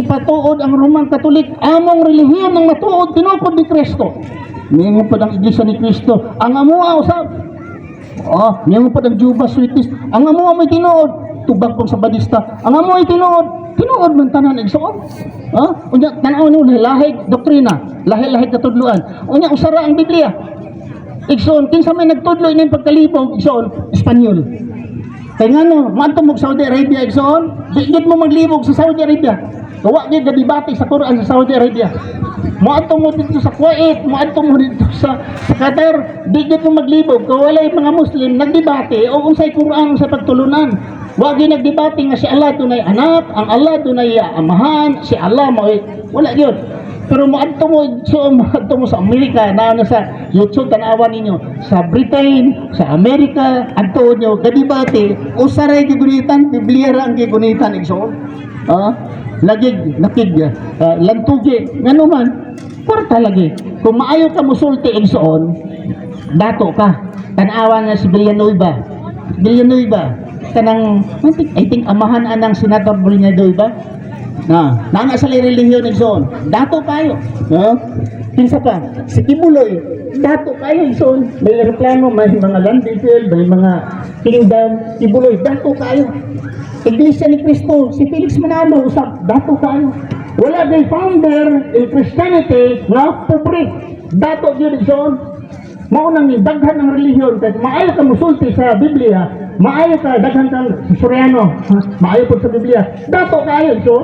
ipatuod ang Roman Katolik among relihiyon ng matuod tinupod ni Kristo. Mingo pa ng iglesia ni Kristo. Ang amuha usab. Oh, mingo pa ng Jehovah's Witness. Ang amuha may tinuod. Tubag pong sa badista. Ang amuha ay tinuod. Tinuod man tanan igsoon. Ha? Unya tanaw ni lahig doktrina, lahi-lahi katudluan. Unya usara ang Biblia. Igsoon, kinsa may nagtudlo ini pagkalibog, igsoon, Espanyol. Kaya nga no, maanto mo sa Saudi Arabia, igsoon, digit mo maglibog sa Saudi Arabia. Gawa gid nga debate sa Quran sa Saudi Arabia. Moadto mo dito sa Kuwait, moadto mo dito sa, sa Qatar, digit mo maglibog. Kung walay mga Muslim nagdebate o unsay Quran sa pagtulunan. Wagi nagdebate nga si Allah dunay anak, ang Allah dunay amahan, si Allah mo wala gyud. Pero maadto mo so maadto mo sa Amerika na ano sa YouTube tanawan ninyo sa Britain, sa Amerika adto nyo gadibate usaray gigunitan Biblia ra ang gigunitan igsoon. Ah, lagi nakig uh, lantugi ngano man kwarta lagi. Kung maayo ka musulti igsoon dato ka. Tanawa nga si Villanueva. Villanueva kanang I think amahan anang senador Villanueva na nana sa relihiyon ni Zon dato kayo. No kinsa pa si Kibuloy. Dato kayo Zon may reklamo may mga land detail may mga kingdom. Kibuloy dato kayo. Iglesia ni Cristo si Felix Manalo usap dato kayo. Wala day founder in Christianity na pobre dato gyud Zon mao nang daghan ng relihiyon kay maayo ka musulti sa Biblia maayo ka daghan kang Suryano. Maayo po sa Biblia. Dato kayo so?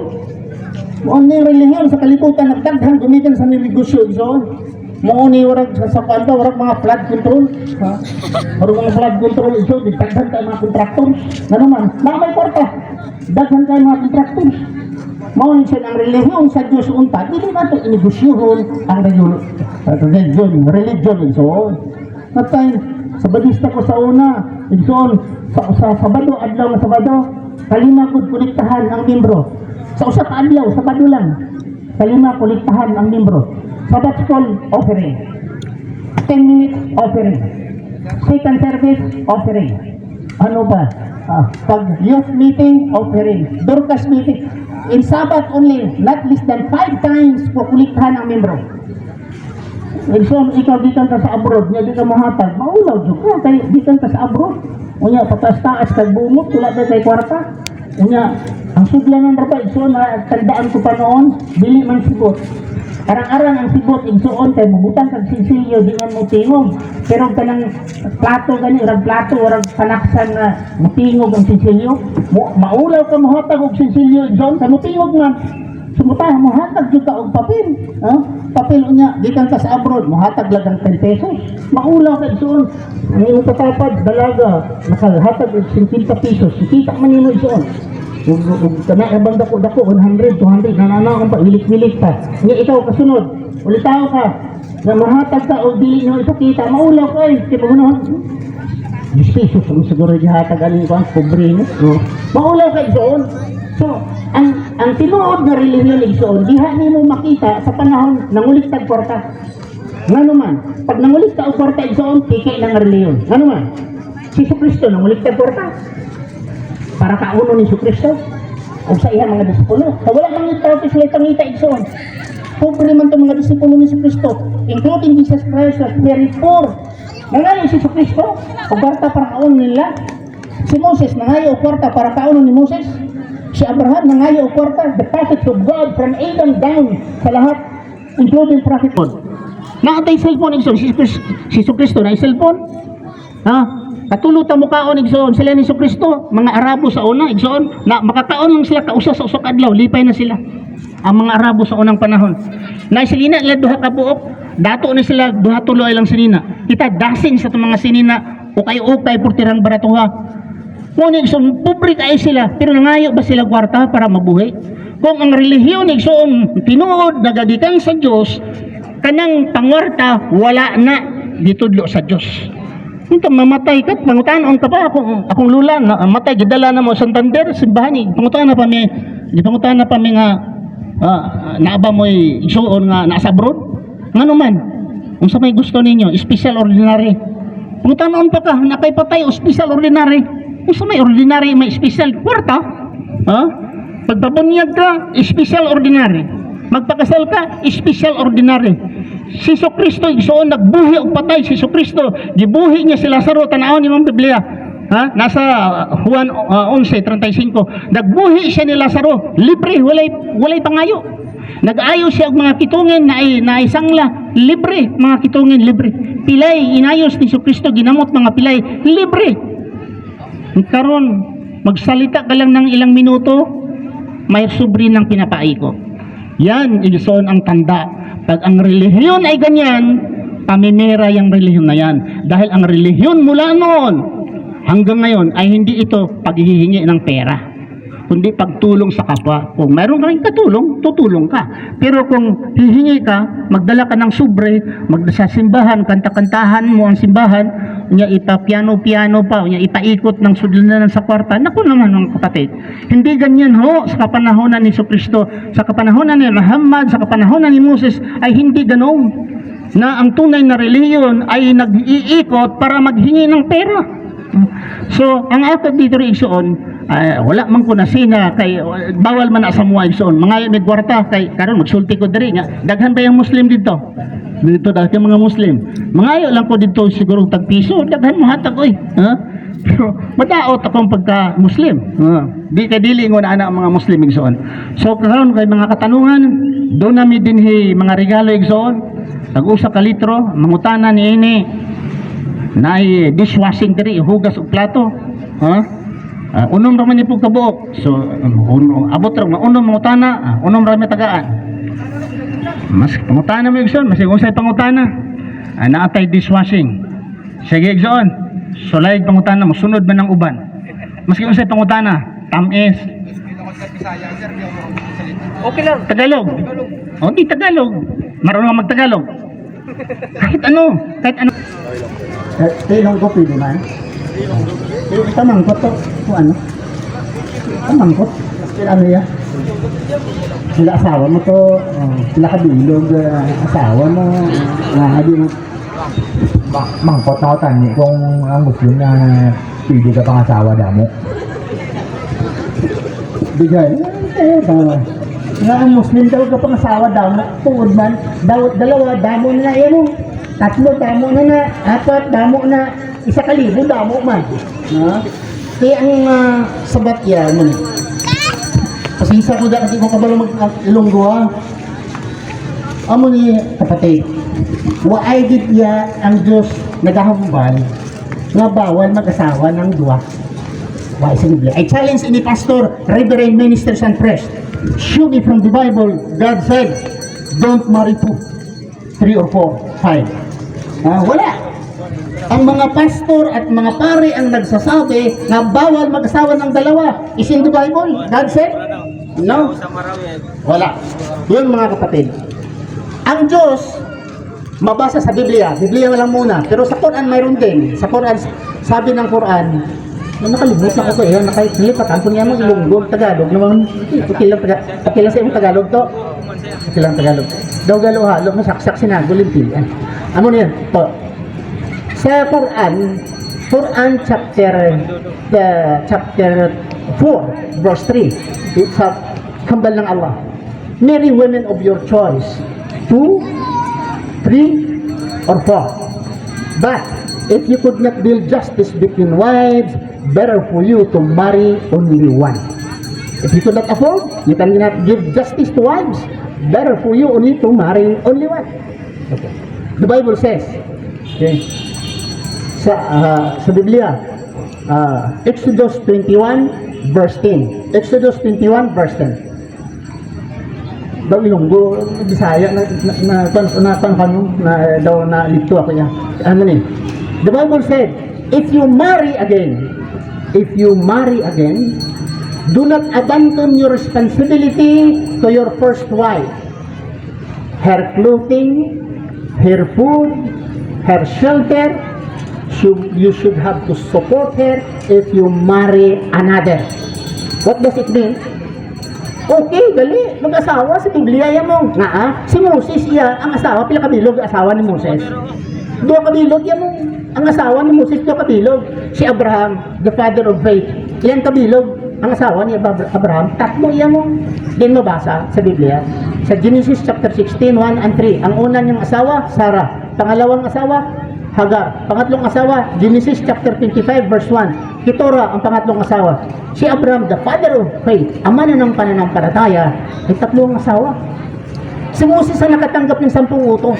Mao ni relihiyon sa kalibutan nagdaghan gumikan sa negosyo so? Mao ni warag sa sa kanto warag mga flood control ha? Warag mga flood control so daghan kay mga kontraktor. Ngano man na may kwarta daghan kay mga kontraktor. Mao ni ang relihiyon sa Dios unta. Dili na to inegosyohon ang relihiyon religion religion so Natay, sa badista ko sa una, igsoon, sa, sa Sabado, adlaw na Sabado, kalima ko kuliktahan ang membro. Sa usa ka adlaw, Sabado lang, kalima kuliktahan ang membro. Sabbath call offering. 10 minutes offering. Second service offering. Ano ba? Ah, pag youth meeting, offering. Dorcas meeting. In Sabbath only, not less than 5 times po kuliktahan ang membro. Wilson, ikaw di ka sa abroad, nga di ka mahatag, maulaw dyan ka, kay di ka sa abroad. Unya, patas-taas, kag bumot, wala ba kay kwarta. Unya, ang suglanan ra ba, Wilson, na tandaan ko pa noon, dili man sibot. Arang-arang ang sibot, igsuon, kay bubutang kag sinsilyo, di man mo tingog. Pero kanang plato gani, urang plato, urang panaksan na mutingog ang sinsilyo. Mu- Maulaw ka mahatag og sinsilyo, Wilson, sa mutingog man. Sumutah, muhatag jud og papel. Ha? Papel unya, di kang ka sa abroad, muhatag lang 10 pesos. Maulaw ka isuon. Ang iyong tatapad, dalaga, nakahatag og 50 pesos. Kita man nimo isuon. Ug ug kana ibang dako dako 100, 200 nanana ang pa hilik-hilik pa. Nga ikaw kasunod, ulitaw ka. Na mahatag ka og dili nyo ipakita, maulaw ka eh. Kaya magunahon. 10 pesos ang siguro gihatag ani ko ang pobre no. No. Maulaw ka isuon. So, ang ang tinuod nga relihiyon igsoon, diha nimo makita sa panahon nanguliktad kwarta. Ngano man, pag nanguliktad og kwarta igsoon, kiki ng relihiyon. Ngano man? Si Kristo nanguliktad kwarta. Para kauno ni Kristo o sa iya mga disipulo. Sa wala mang itaw sila pangita igsoon. Pobre man itong mga disipulo ni Kristo, including Jesus Christ was very poor. Nangayon si Kristo, o kwarta para kauno nila. Si Moses, nangayo o kwarta para kauno ni Moses. Si Abraham, nangayo kwarta, the prophets of God from Adam down sa lahat, including prophet God. Naatay cellphone igsoon, si Kristo, si Kristo na cellphone. Ha? Katulot ang mukhaon igsoon sila ni Kristo, mga Arabo sa una igsoon, na makakaon lang sila kausa sa usok adlaw, lipay na sila. Ang mga Arabo sa unang panahon. Na silina ila duha ka buok, dato na sila duha tuloy lang sinina. Kita dasin sa mga sinina o kay ukay portirang baratuha. Ngunit igsoon, pobre kayo sila, pero nangayo ba sila kwarta para mabuhay? Kung ang relihiyon igsoon tinuod nagagikan sa Dios, kanang pangwarta wala na ditudlo sa Dios. Ito, mamatay ka, pangutanon ka pa, akong, akong lula, na, matay, gidala na mo, Santander, simbahan, ni, pangutaan na pa mi, di pangutaan na pa mi nga, ah, naaba mo isuon nga, nasa abroad, nga naman, kung sa may gusto ninyo, special ordinary, pangutanon pa ka, nakay patay, special ordinary, sa may ordinary, may special, kwarta, ha? Pagpabunyag ka, special ordinary. Magpakasal ka, special ordinary. Si Kristo igsoon nagbuhi og patay si Kristo. Gibuhi niya si Lazaro tan-aw ni Ma'am Biblia. Ha? Nasa uh, Juan uh, 11:35. Nagbuhi siya ni Lazaro, libre, walay walay pangayo. Nag-ayo siya og mga kitungin na ay na isangla, libre, mga kitungin libre. Pilay inayos ni Kristo ginamot mga pilay, libre. Karon magsalita ka lang ng ilang minuto, may subri ng pinapaiko. Yan, igsoon ang tanda. Pag ang relihiyon ay ganyan, pamimira yung relihiyon na yan. Dahil ang relihiyon mula noon hanggang ngayon ay hindi ito paghihingi ng pera kundi pagtulong sa kapwa. Kung mayroon kang katulong, tutulong ka. Pero kung hihingi ka, magdala ka ng subre, magdala sa simbahan, kanta-kantahan mo ang simbahan, niya ipa-piano-piano pa, niya ipaikot ng sudlanan sa kwarta. Naku naman mga kapatid. Hindi ganyan ho sa kapanahonan ni Kristo, sa kapanahonan ni Muhammad, sa kapanahonan ni Moses, ay hindi ganun na ang tunay na reliyon ay nag-iikot para maghingi ng pera. So, ang ako dito rin igsoon, ah, wala man ko na sina kay bawal man na sa mga igsoon. Mga may kwarta kay karon magsulti ko diri nga daghan ba yung Muslim dito? Dito yung mga Muslim. Mangayo lang ko dito siguro tag piso, daghan mo hatag oy. Ha? Pero madaot akong pagka Muslim. Ha? Di kay dili ngo na ana ang mga Muslim igsoon. So karon kay mga katanungan, do na mi dinhi mga regalo igsoon. Tag-usa ka litro, mangutana ni ini na dishwashing diri hugas og plato ha Ah, unom ra man ni pug kabuok so um, un, abot ra unom mga utana. Ah, unom ra mi tagaan. Mas pangutana mo igsoon mas unsay pangutana. Ah, naatay dishwashing. Sige igsoon sulay pangutana mo sunod man ang uban. Maski unsay pangutana. Tamis Okay lang. Tagalog. Oh di Tagalog. Marunong magtagalog. Kahit ano kahit ano. Eh, Tilong ko pwede man. Tamangkot to. Kung ano? Tamangkot. Ano ya? Sila asawa mo to. Oh, sila kabilog. ah, asawa mo. Nga di mo. Ma- mangkot na ako tani kung ang Muslim na pili ka pang asawa damo. Bigay. Eh, daw. Nga ang Muslim daw ka pang asawa daw. Tuod man. Daw, dalawa. Damo na yan mo. Tatlo. Damo na na. Apat. Damo na. Isa kalibo. Damo man. Ha? Kaya ang uh, sabat yan mo Pasensya ko dahil ko kabalo mag-ilonggo ha. Amo ni kapatid. Waay gid ya ang Diyos nagahambal nga bawal mag-asawa ng duwa. Why Biblia? I challenge any pastor, reverend ministers and priests. Show me from the Bible, God said, don't marry two, three or four, five. Ah, wala. Ang mga pastor at mga pare ang nagsasabi na bawal mag-asawa ng dalawa. Is in the Bible? God said? No. Wala. Yun mga kapatid. Ang Diyos, mabasa sa Biblia. Biblia lang muna. Pero sa Quran mayroon din. Sa Quran, sabi ng Quran, na nakalimutan ko ko eh, nakalimutan ko niya mo ilunggong Tagalog naman. Okay lang, taga, okay lang sa imong Tagalog to. Okay lang Tagalog. Daw galo halo, masaksak sinagulin pilihan. Amo niyan, to. Sa Quran, Quran chapter the chapter 4 verse 3. It's a kambal ng Allah. Marry women of your choice. Two, three, or four. But if you could not build justice between wives, better for you to marry only one. If you could not afford, you cannot give justice to wives. Better for you only to marry only one. Okay. The Bible says, okay, sa, ah, sa Biblia, ah, Exodus 21 verse 10. Exodus 21 verse 10. Daw ilunggo, Bisaya na na na na, na, na daw na lito ako niya. Ano ni? The Bible said, if you marry again, if you marry again, do not abandon your responsibility to your first wife. Her clothing, her food, her shelter, should, you should have to support her if you marry another. What does it mean? Okay, dali. Mag-asawa sa Biblia yan mo. Nga ah, si Moses iya, ang asawa, pila kabilog asawa ni Moses. Dua kabilog yan mo. Ang asawa ni Moses, dua kabilog. Si Abraham, the father of faith. Ilan kabilog? ang asawa ni Abra- Abraham, tatlo yan mo. Din mabasa sa Biblia. Sa Genesis chapter 16, 1 and 3. Ang una niyang asawa, Sarah. Pangalawang asawa, Hagar. Pangatlong asawa, Genesis chapter 25 verse 1. Keturah ang pangatlong asawa. Si Abraham, the father of faith, ama na ng pananampalataya, ay tatlong asawa. Si Moses ang nakatanggap ng sampung utos.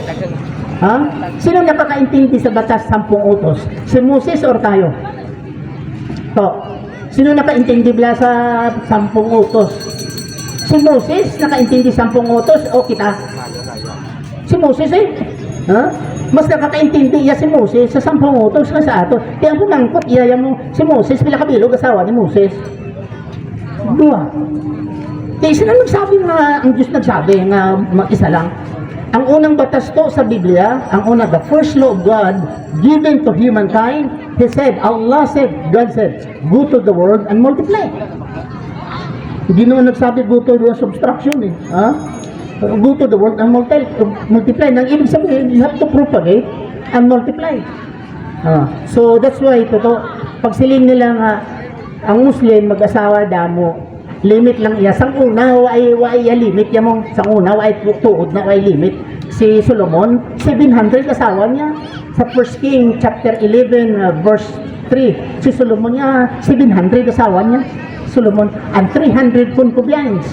Ha? Sino nakakaintindi sa batas sampung utos? Si Moses or tayo? To. Sino nakaintindi bla sa sampung utos? Si Moses nakaintindi sampung utos o kita? Si Moses eh. Ha? Mas nakakaintindi iya si Moses sa sampung utos na sa ato. Kaya ang pumangkot iya mo si Moses pila kabilog asawa ni Moses. Dua. Kaya sila nagsabi nga, ang Diyos nagsabi nga mag-isa lang. Ang unang batas to sa Biblia, ang una, the first law of God given to humankind, He said, Allah said, God said, go to the world and multiply. Hindi naman nagsabi go to the subtraction eh. Ha? Go to the world and multi multiply. Nang ibig sabihin, you have to propagate and multiply. Ah, so that's why totoo pag siling nila nga ang Muslim mag-asawa damo limit lang iya. Sang una ay ay limit. Ya mong sang una ay tuod na ay limit. Si Solomon 700 asawa niya. Sa 1 King chapter 11 uh, verse 3 si Solomon niya 700 asawa niya. Solomon and 300 concubines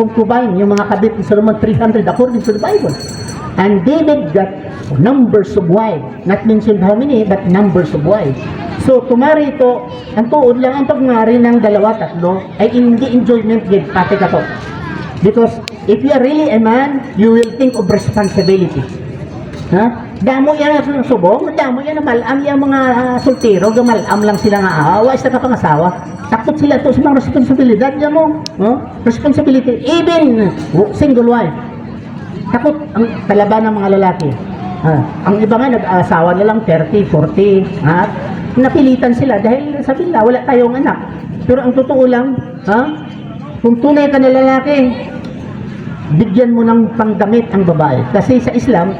concubine yung mga kabit ni Solomon 300 according to the Bible And David got numbers of wives. Not mentioned how many, but numbers of wives. So, kumari ito, ang tuod lang ang pagngari ng dalawa, tatlo, ay hindi enjoyment yet, pati ka to. Because if you are really a man, you will think of responsibility. Ha? Damo yan ang subong, damo yan na malam yung mga uh, soltero, gamalam lang sila nga awa, isa ka pangasawa. Takot sila to sa mga responsibilidad niya mo. No? Responsibility, even single wife. Takot ang talaban ng mga lalaki. Ha, ang iba nga nag-asawa na lang 30, 40, ha? Napilitan sila dahil sabi nila wala tayong anak. Pero ang totoo lang, ha? Kung tunay ka na lalaki, bigyan mo ng pangdamit ang babae. Kasi sa Islam,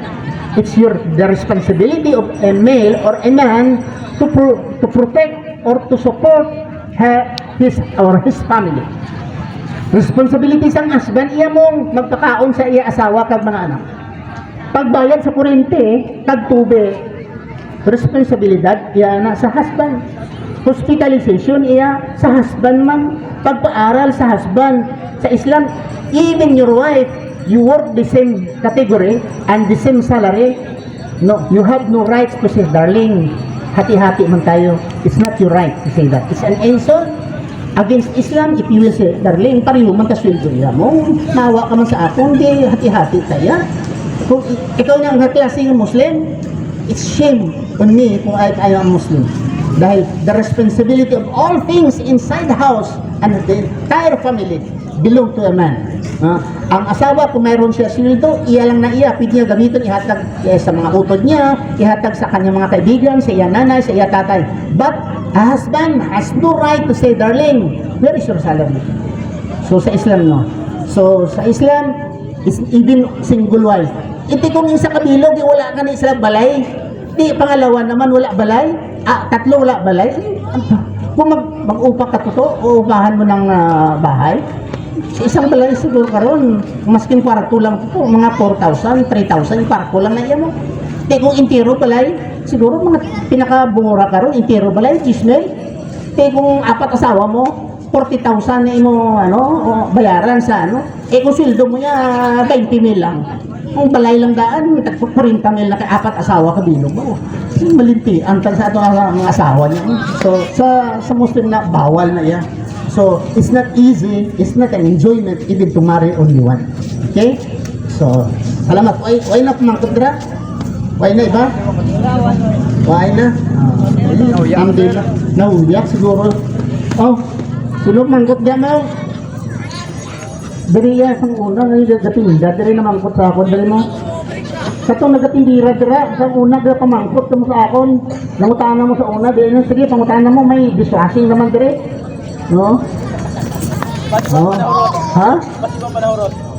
it's your the responsibility of a male or a man to pro, to protect or to support her, his or his family. Responsibility sang husband, iya mong magpakaon sa iya asawa kag mga anak. Pagbayad sa kuryente, kag tubig, responsibilidad iya na sa husband. Hospitalization iya sa husband man. Pagpaaral sa husband. Sa Islam, even your wife, you work the same category and the same salary. No, you have no rights to say, darling, hati-hati man tayo. It's not your right to say that. It's an insult against Islam if you will say, darling, pareho man kasweldo niya mo. Nawa ka man sa akin, di hati-hati tayo. Kung i- ikaw na ang hati-hati ng Muslim, it's shame on me kung ay tayo ang Muslim. Dahil the responsibility of all things inside the house and the entire family belong to a man. Ah, ang asawa, kung mayroon siya sweldo, iya lang na iya, pwede niya gamitin, ihatag eh, sa mga utod niya, ihatag sa kanyang mga kaibigan, sa iya nanay, sa iya tatay. But a husband has no right to say, darling, where is your salary? So sa Islam no. So sa Islam is even single wife. Iti kung isa kabilog wala ka na Islam balay. Di pangalawa naman wala balay. Ah, tatlo wala balay. Kung mag mag-upa ka to, uupahan mo ng ah, bahay. Sa isang balay siguro karon, maskin kwarto lang to, mga 4,000, 3,000 kwarto lang na yan mo. Di kung intiro balay, siguro mga pinakabungura karon intiro balay, chismel. Di kung apat asawa mo, 40,000 na imo ano bayaran sa ano. Eh kung sweldo mo niya 20 mil lang. Kung balay lang daan tagpo 40 mil na kay apat asawa ka bilog mo. Malinti ang tag sa ato nga mga asawa niya. So sa sa Muslim na bawal na yan so it's not easy it's not an enjoyment even to marry only one. Okay? So salamat. Why why na pumangkot dira why na iba? Why na? Uh, din nauyak siguro. Oh Sulog mangkot di mo. Diri ya sang una. Nga yung gatinda, diri na mangkot sa akon, diri mo. Kato nagatindira dira, sa una dira pamangkot mo sa akon. Nangutana mo sa una, diri na. Sige, pangutana mo. May dishwashing naman diri. No? Oh. Ha? Mas iba pa na urot.